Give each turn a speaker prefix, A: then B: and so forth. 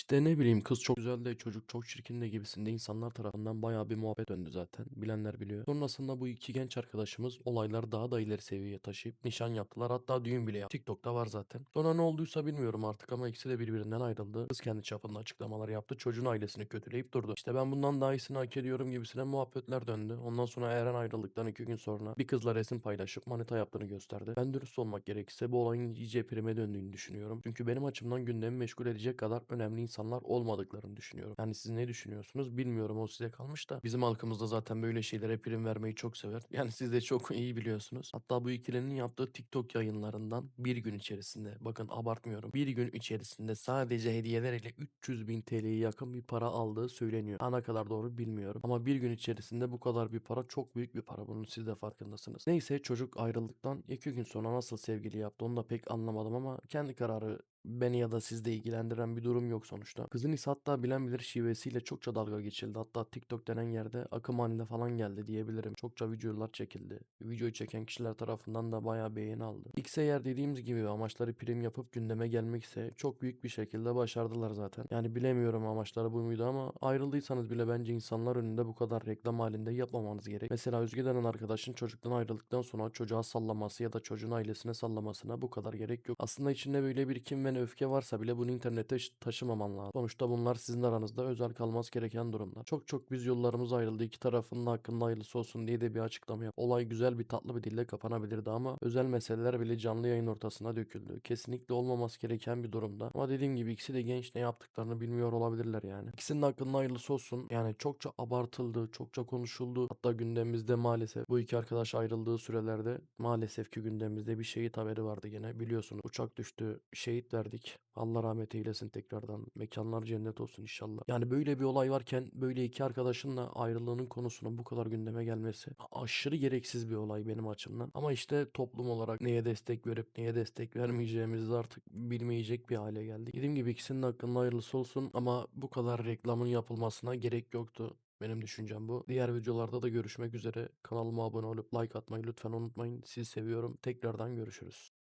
A: İşte ne bileyim kız çok güzel de çocuk çok çirkin de gibisinde insanlar tarafından bayağı bir muhabbet döndü zaten. Bilenler biliyor. Sonrasında bu iki genç arkadaşımız olayları daha da ileri seviyeye taşıyıp nişan yaptılar. Hatta düğün bile yaptı. TikTok'ta var zaten. Sonra ne olduysa bilmiyorum artık ama ikisi de birbirinden ayrıldı. Kız kendi çapında açıklamalar yaptı. Çocuğun ailesini kötüleyip durdu. İşte ben bundan daha iyisini hak ediyorum gibisine muhabbetler döndü. Ondan sonra Eren ayrıldıktan iki gün sonra bir kızla resim paylaşıp manita yaptığını gösterdi. Ben dürüst olmak gerekirse bu olayın iyice prime döndüğünü düşünüyorum. Çünkü benim açımdan gündemi meşgul edecek kadar önemli insanlar olmadıklarını düşünüyorum. Yani siz ne düşünüyorsunuz bilmiyorum o size kalmış da. Bizim halkımızda zaten böyle şeylere prim vermeyi çok sever. Yani siz de çok iyi biliyorsunuz. Hatta bu ikilinin yaptığı TikTok yayınlarından bir gün içerisinde bakın abartmıyorum. Bir gün içerisinde sadece hediyeler ile 300 bin TL'ye yakın bir para aldığı söyleniyor. Ana kadar doğru bilmiyorum. Ama bir gün içerisinde bu kadar bir para çok büyük bir para. Bunun siz de farkındasınız. Neyse çocuk ayrıldıktan iki gün sonra nasıl sevgili yaptı onu da pek anlamadım ama kendi kararı beni ya da sizde ilgilendiren bir durum yok sonuçta. Kızın ise hatta bilen bilir şivesiyle çokça dalga geçildi. Hatta TikTok denen yerde akım halinde falan geldi diyebilirim. Çokça videolar çekildi. Videoyu çeken kişiler tarafından da bayağı beğeni aldı. X eğer dediğimiz gibi amaçları prim yapıp gündeme gelmekse çok büyük bir şekilde başardılar zaten. Yani bilemiyorum amaçları bu muydu ama ayrıldıysanız bile bence insanlar önünde bu kadar reklam halinde yapmamanız gerek. Mesela Özge denen arkadaşın çocuktan ayrıldıktan sonra çocuğa sallaması ya da çocuğun ailesine sallamasına bu kadar gerek yok. Aslında içinde böyle bir kim ve öfke varsa bile bunu internete ş- taşımaman lazım. Sonuçta bunlar sizin aranızda özel kalması gereken durumlar. Çok çok biz yollarımız ayrıldı. iki tarafın da hakkında hayırlısı olsun diye de bir açıklama yap. Olay güzel bir tatlı bir dille kapanabilirdi ama özel meseleler bile canlı yayın ortasına döküldü. Kesinlikle olmaması gereken bir durumda. Ama dediğim gibi ikisi de genç ne yaptıklarını bilmiyor olabilirler yani. İkisinin hakkında hayırlısı olsun. Yani çokça abartıldı, çokça konuşuldu. Hatta gündemimizde maalesef bu iki arkadaş ayrıldığı sürelerde maalesef ki gündemimizde bir şehit haberi vardı gene. Biliyorsunuz uçak düştü, şehit verdik. Allah rahmet eylesin tekrardan. Mekanlar cennet olsun inşallah. Yani böyle bir olay varken böyle iki arkadaşınla ayrılığının konusunun bu kadar gündeme gelmesi aşırı gereksiz bir olay benim açımdan. Ama işte toplum olarak neye destek verip neye destek vermeyeceğimizi artık bilmeyecek bir hale geldik. Dediğim gibi ikisinin hakkında hayırlısı olsun ama bu kadar reklamın yapılmasına gerek yoktu. Benim düşüncem bu. Diğer videolarda da görüşmek üzere. Kanalıma abone olup like atmayı lütfen unutmayın. Sizi seviyorum. Tekrardan görüşürüz.